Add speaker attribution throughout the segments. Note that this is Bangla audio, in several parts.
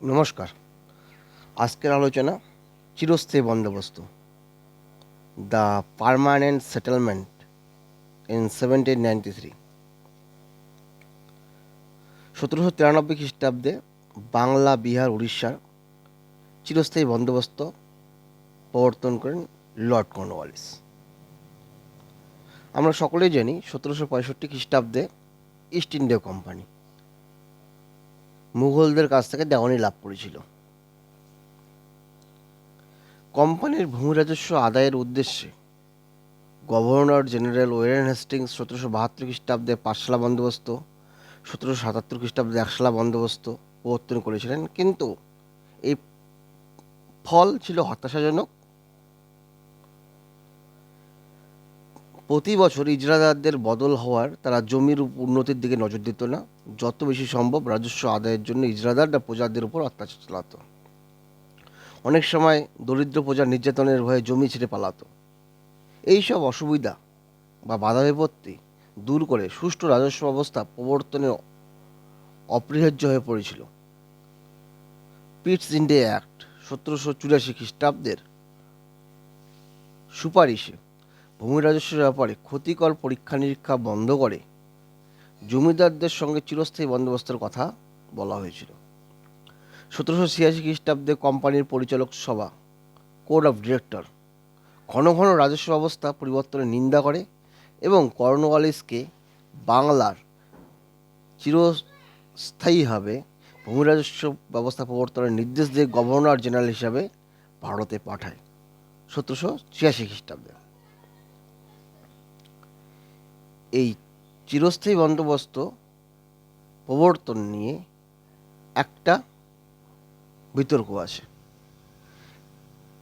Speaker 1: নমস্কার। আজকের আলোচনা চিরস্থায়ী বন্দোবস্ত। The permanent settlement in seventeen ninety three. সতেরোশো তিরানব্বই খ্রিস্টাব্দে বাংলা, বিহার, উড়িষ্যার চিরস্থায়ী বন্দোবস্ত প্রবর্তন করেন লর্ড কর্নওয়ালিস। আমরা সকলেই জানি সতেরোশো পঁয়ষট্টি খ্রিস্টাব্দে ইস্ট ইন্ডিয়া কোম্পানি মুঘলদের কাছ থেকে দেওয়ানি লাভ করেছিল। কোম্পানির ভূমি রাজস্ব আদায়ের উদ্দেশ্যে গভর্নর জেনারেল ওয়েরেন হেস্টিংস সতেরোশো বাহাত্তর খ্রিস্টাব্দে পাঁচশালা বন্দোবস্ত, সতেরোশো সাতাত্তর খ্রিস্টাব্দে একশালা বন্দোবস্ত প্রবর্তন করেছিলেন। কিন্তু এই ফল ছিল হতাশাজনক প্রতি বছর ইজরাদারদের বদল হওয়ার তারা জমির উন্নতির দিকে নজর দিত না। যত বেশি সম্ভব রাজস্ব আদায়ের জন্য ইজরাদাররা প্রজাদের উপর অত্যাচার চালাতো। অনেক সময় দরিদ্র প্রজার নির্যাতনের ভয়ে জমি ছেড়ে পালাতো। এইসব অসুবিধা বা বাধা বিপত্তি দূর করে সুষ্ঠু রাজস্ব ব্যবস্থা প্রবর্তনে অপরিহার্য হয়ে পড়েছিল। পিটস ইন্ডিয়া অ্যাক্ট সতেরোশো চুরাশি খ্রিস্টাব্দের সুপারিশে ভূমি রাজস্বের ব্যাপারে ক্ষতিকর পরীক্ষা নিরীক্ষা বন্ধ করে জমিদারদের সঙ্গে চিরস্থায়ী বন্দোবস্তের কথা বলা হয়েছিল। সতেরোশো ছিয়াশি খ্রিস্টাব্দে কোম্পানির পরিচালক সভা, কোড অফ ডিরেক্টর, ঘন ঘন রাজস্ব ব্যবস্থা পরিবর্তনের নিন্দা করে এবং কর্নওয়ালিসকে বাংলার চিরস্থায়ীভাবে ভূমি রাজস্ব ব্যবস্থা প্রবর্তনের নির্দেশ দিয়ে গভর্নর জেনারেল হিসাবে ভারতে পাঠায়। সতেরোশো ছিয়াশি খ্রিস্টাব্দে। এই চিরস্থায়ী বন্দোবস্ত প্রবর্তন নিয়ে একটা বিতর্ক আছে।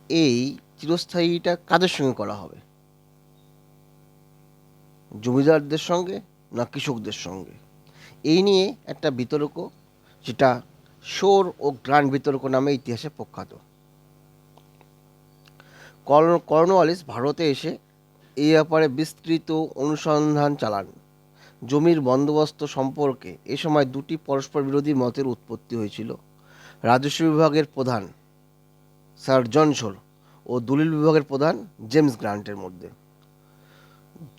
Speaker 1: এই চিরস্থায়ীটা কাদের সঙ্গে করা হবে? জমিদারদের সঙ্গে না কৃষকদের সঙ্গে? এই নিয়ে একটা বিতর্ক যেটা শোর ও গ্রান্ড বিতর্ক নামে ইতিহাসে প্রখ্যাত। কর্ন কর্নওয়ালিস ভারতে এসে এই ব্যাপারে বিস্তৃত অনুসন্ধান চালান। জমির বন্দোবস্ত সম্পর্কে এ সময় দুটি পরস্পর বিরোধী মতের উৎপত্তি হয়েছিল। রাজস্ব বিভাগের প্রধান স্যার জনসোর ও দলিল বিভাগের প্রধান জেমস গ্রান্টের মধ্যে।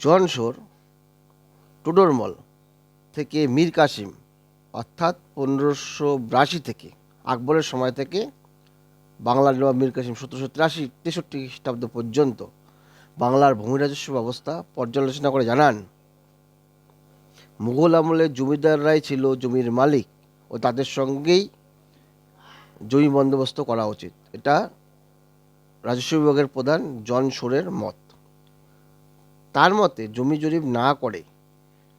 Speaker 1: জনসোর টুডরমল থেকে মীর কাসিম, অর্থাৎ পনেরোশো বিরাশি থেকে, আকবরের সময় থেকে বাংলার নবাব মীর কাসিম সতেরোশো তিরাশি তেষট্টি খ্রিস্টাব্দ পর্যন্ত বাংলার ভূমি রাজস্ব ব্যবস্থা পর্যালোচনা করে জানান। মুঘল আমলে জমিদাররাই ছিল জমির মালিক ও তাদের সঙ্গেই জমি বন্দোবস্ত করা উচিত। এটা রাজস্ব বিভাগের প্রধান জন শোরের মত। তার মতে, জমি জরিপ না করে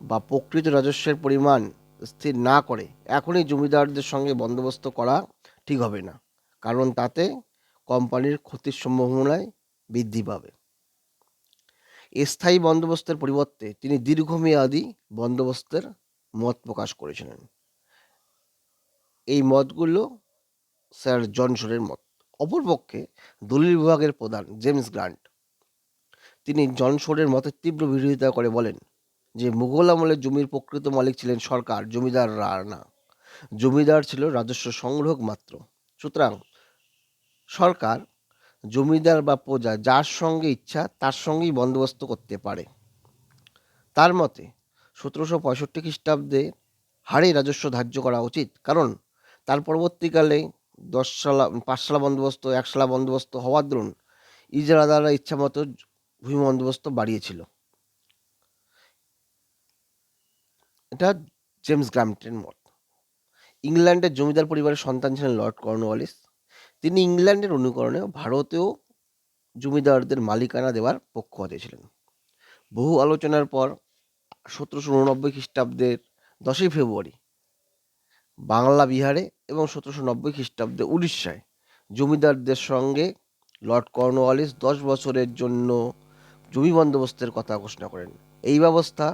Speaker 1: বা প্রকৃত রাজস্বের পরিমাণ স্থির না করে এখনই জমিদারদের সঙ্গে বন্দোবস্ত করা ঠিক হবে না, কারণ তাতে কোম্পানির ক্ষতির সম্ভাবনায় বৃদ্ধি পাবে। স্থায়ী বন্দোবস্তের পরিবর্তে তিনি দীর্ঘমেয়াদী বন্দোবস্তের মত প্রকাশ করেছিলেন। এই মতগুলো স্যার জনসনের মত। অপরপক্ষে দলিল বিভাগের প্রধান জেমস গ্রান্ট তিনি জনসনের মতের তীব্র বিরোধিতা করে বলেন যে মুঘল আমলে জমির প্রকৃত মালিক ছিলেন সরকার জমিদাররা না জমিদার ছিল রাজস্ব সংগ্রহক মাত্র। সুতরাং সরকার জমিদার বা প্রজা যার সঙ্গে ইচ্ছা, তার সঙ্গেই বন্দোবস্ত করতে পারে। তার মতে, সতেরোশো পঁয়ষট্টি খ্রিস্টাব্দে হারে রাজস্ব ধার্য করা উচিত। কারণ, তার পরবর্তীকালে দশ সালা পাঁচশালা বন্দোবস্ত, একশালা বন্দোবস্ত হওয়ার দরুন ইজরাদাররা ইচ্ছা মতো ভূমি বন্দোবস্ত বাড়িয়েছিল। এটা জেমস গ্রামটের মত। ইংল্যান্ডের জমিদার পরিবারের সন্তান ছিলেন লর্ড কর্নওয়ালিস। তিনি ইংল্যান্ডের অনুকরণে ভারতেও জমিদারদের মালিকানা দেওয়ার পক্ষপাতী ছিলেন বহু আলোচনার পর সতেরোশো উননব্বই খ্রিস্টাব্দের দশই ফেব্রুয়ারি বাংলা বিহারে এবং সতেরোশো নব্বই খ্রিস্টাব্দে উড়িষ্যায় জমিদারদের সঙ্গে লর্ড কর্নওয়ালিস দশ বছরের জন্য জমি বন্দোবস্তের কথা ঘোষণা করেন। এই ব্যবস্থা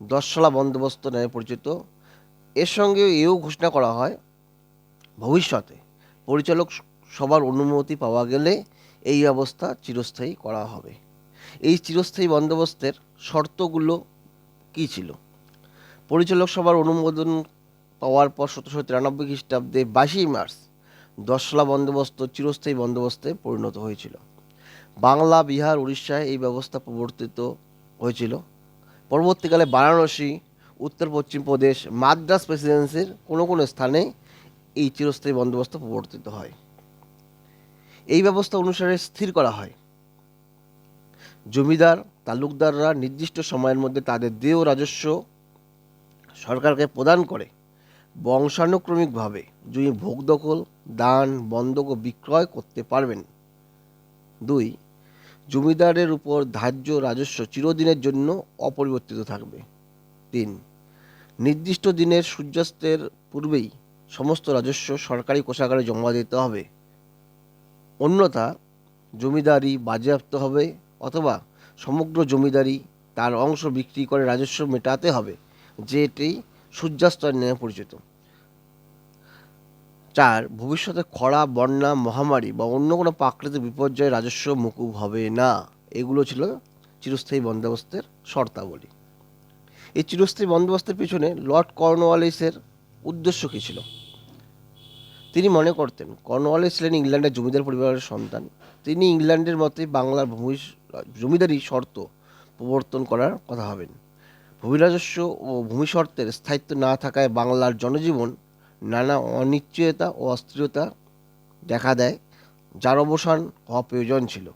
Speaker 1: দশশালা বন্দোবস্ত নামে পরিচিত। এর সঙ্গে এও ঘোষণা করা হয় ভবিষ্যতে পরিচালক সবার অনুমতি পাওয়া গেলে এই ব্যবস্থা চিরস্থায়ী করা হবে। এই চিরস্থায়ী বন্দোবস্তের শর্তগুলো কী ছিল? পরিচালক সভার অনুমোদন পাওয়ার পর সতেরোশো তিরানব্বই খ্রিস্টাব্দে বাইশে মার্চ দশলা বন্দোবস্ত চিরস্থায়ী বন্দোবস্তে পরিণত হয়েছিল। বাংলা, বিহার, উড়িষ্যায় এই ব্যবস্থা প্রবর্তিত হয়েছিল। পরবর্তীকালে বারাণসী, উত্তর পশ্চিম প্রদেশ, মাদ্রাস প্রেসিডেন্সির কোনো কোনো স্থানে এই চিরস্থায়ী বন্দোবস্ত প্রবর্তিত হয়। এই ব্যবস্থা অনুসারে স্থির করা হয়। জমিদার, তালুকদাররা নির্দিষ্ট সময়ের মধ্যে তাদের দেয় রাজস্ব সরকারকে প্রদান করে। বংশানুক্রমিকভাবে জমি ভোগ দখল, দান, বন্ধক ও বিক্রয় করতে পারবেন। দুই, জমিদারের উপর ধার্য রাজস্ব চিরদিনের জন্য অপরিবর্তিত থাকবে। তিন, নির্দিষ্ট দিনের সূর্যাস্তের পূর্বেই সমস্ত রাজস্ব সরকারি কোষাগারে জমা দিতে হবে। অন্যথা জমিদারি বাজেয়াপ্ত হবে অথবা সমগ্র জমিদারি তার অংশ বিক্রি করে রাজস্ব মেটাতে হবে, যেটি সূর্যাস্তর নামে পরিচিত। চার, ভবিষ্যতে খরা, বন্যা, মহামারী বা অন্য কোনো প্রাকৃতিক বিপর্যয়ে রাজস্ব মুকুব হবে না। এগুলো ছিল চিরস্থায়ী বন্দোবস্তের শর্তাবলী। এই চিরস্থায়ী বন্দোবস্তের পিছনে লর্ড কর্নওয়ালিসের উদ্দেশ্য কী ছিল? তিনি মনে করতেন কর্নওয়ালিস ছিলেন ইংল্যান্ডের জমিদার পরিবারের সন্তান। তিনি ইংল্যান্ডের মতে বাংলার ভূমি, জমিদারি শর্ত প্রবর্তন করার কথা ভাবেন। ভূমি রাজস্ব ও ভূমি শর্তের স্থায়িত্ব না থাকায় বাংলার জনজীবন নানা অনিশ্চয়তা ও অস্থিরতা দেখা দেয়, যার অবসান হওয়া প্রয়োজন ছিল।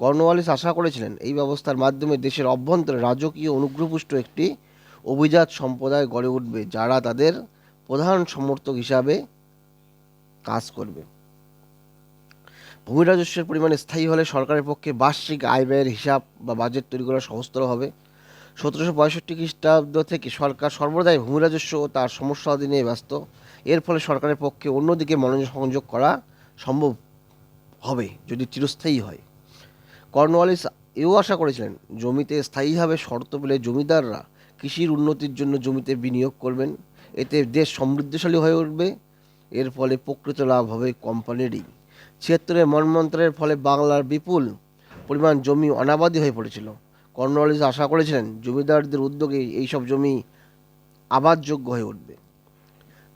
Speaker 1: কর্নওয়ালিস আশা করেছিলেন এই ব্যবস্থার মাধ্যমে দেশের অভ্যন্তরে রাজকীয় অনুগ্রহপুষ্ট একটি অভিজাত সম্প্রদায় গড়ে উঠবে, যারা তাদের প্রধান সমর্থক হিসাবে কাজ করবে। ভূমি রাজস্বের পরিমাণ স্থায়ী হলে সরকারের পক্ষে বার্ষিক আয় ব্যয়ের হিসাব বা বাজেট তৈরি করা সহজতর হবে। সতেরোশো পঁয়ষট্টি খ্রিস্টাব্দ থেকে সরকার সর্বদাই ভূমি রাজস্ব ও তার সমস্যাদি নিয়ে ব্যস্ত। এর ফলে সরকারের পক্ষে অন্যদিকে মনোসংযোগ করা সম্ভব হবে যদি চিরস্থায়ী হয়। কর্নওয়ালিস এও আশা করেছিলেন, জমিতে স্থায়ীভাবে শর্ত পেলে জমিদাররা কৃষির উন্নতির জন্য জমিতে বিনিয়োগ করবেন। এতে দেশ সমৃদ্ধশালী হয়ে উঠবে। এর ফলে প্রকৃত লাভ হবে কোম্পানিরই। ছিয়াত্তরের মনমন্ত্রের ফলে বাংলার বিপুল পরিমাণ জমি অনাবাদী হয়ে পড়েছিল। কর্নওয়ালিস আশা করেছিলেন জমিদারদের উদ্যোগে এইসব জমি আবাদযোগ্য হয়ে উঠবে।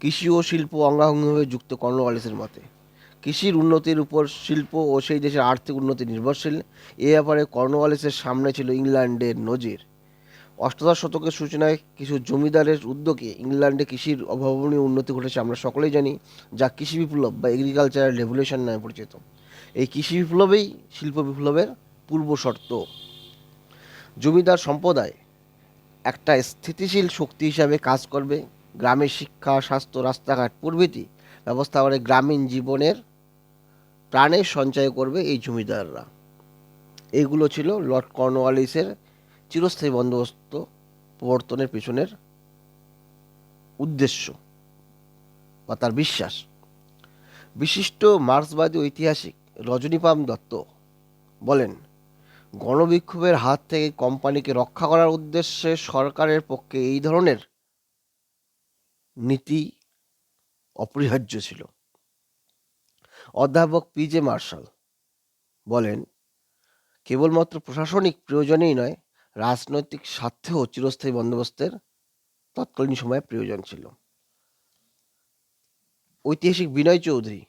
Speaker 1: কৃষি ও শিল্প অঙ্গাঙ্গিভাবে যুক্ত কর্নওয়ালিসের মতে, কৃষির উন্নতির উপর শিল্প ও সেই দেশের আর্থিক উন্নতি নির্ভরশীল। এ ব্যাপারে কর্নওয়ালিসের সামনে ছিল ইংল্যান্ডের নজির। অষ্টাদশ শতকের সূচনায় কিছু জমিদারের উদ্যোগে ইংল্যান্ডে কৃষির অভাবনীয় উন্নতি ঘটেছে আমরা সকলেই জানি, যা কৃষি বিপ্লব বা এগ্রিকালচারাল রেভলিউশন নামে পরিচিত। এই কৃষি বিপ্লবেই শিল্প বিপ্লবের পূর্ব শর্ত। জমিদার সম্প্রদায় একটা স্থিতিশীল শক্তি হিসাবে কাজ করবে। গ্রামের শিক্ষা, স্বাস্থ্য, রাস্তাঘাট, প্রভৃতি ব্যবস্থা করে গ্রামীণ জীবনের প্রাণের সঞ্চয় করবে এই জমিদাররা। এইগুলো ছিল লর্ড কর্নওয়ালিসের চিরস্থায়ী বন্দোবস্ত প্রবর্তনের পিছনের উদ্দেশ্য বা তার বিশ্বাস। বিশিষ্ট মার্ক্সবাদী ঐতিহাসিক রজনীপাম দত্ত বলেন, গণবিক্ষোভের হাত থেকে কোম্পানিকে রক্ষা করার উদ্দেশ্যে সরকারের পক্ষে এই ধরনের নীতি অপরিহার্য ছিল। অধ্যাপক পি জে মার্শাল বলেন, কেবলমাত্র প্রশাসনিক প্রয়োজনেই নয় রাজনৈতিক স্বার্থেও চিরস্থায়ী বন্দোবস্তের তৎকালীন সময়ে প্রয়োজন ছিল। ঐতিহাসিক বিনয় চৌধুরী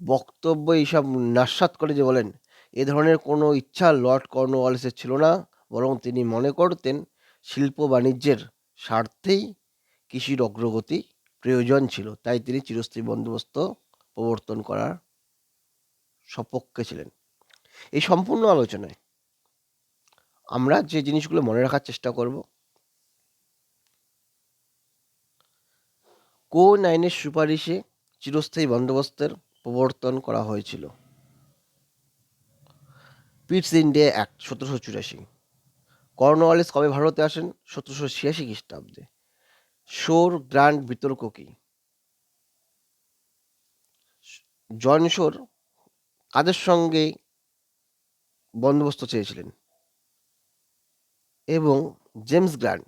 Speaker 1: বক্তব্য এইসব নাস্বাত করে যে বলেন, এ ধরনের কোনো ইচ্ছা লর্ড কর্নওয়ালিসের ছিল না, বরং তিনি মনে করতেন শিল্প বাণিজ্যের স্বার্থেই কৃষির অগ্রগতি প্রয়োজন ছিল, তাই তিনি চিরস্থায়ী বন্দোবস্ত প্রবর্তন করার সপক্ষে ছিলেন। এই সম্পূর্ণ আলোচনায় আমরা যে জিনিসগুলো মনে রাখার চেষ্টা করব। কো নাইনের সুপারিশে চিরস্থায়ী বন্দোবস্তের প্রবর্তন করা হয়েছিল। পিটস ইন্ডিয়া অ্যাক্ট সতেরোশো চুরাশি। কর্নওয়ালিস কবে ভারতে আসেন? সতেরোশো ছিয়াশি খ্রিস্টাব্দে। শোর গ্র্যান্ড বিতর্ক কি? জন শোর কাদের সঙ্গে বন্দোবস্ত চেয়েছিলেন? এবং জেমস গ্র্যান্ড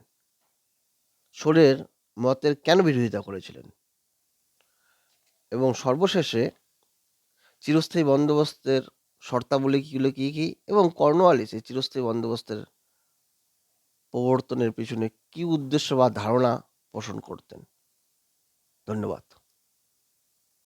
Speaker 1: শোরের মতের কেন বিরোধিতা করেছিলেন? এবং সর্বশেষে চিরস্থায়ী বন্দোবস্তের শর্তাবলীগুলো কী কী এবং কর্নওয়ালিস এই চিরস্থায়ী বন্দোবস্তের প্রবর্তনের পিছনে কী উদ্দেশ্য বা ধারণা পোষণ করতেন? ধন্যবাদ।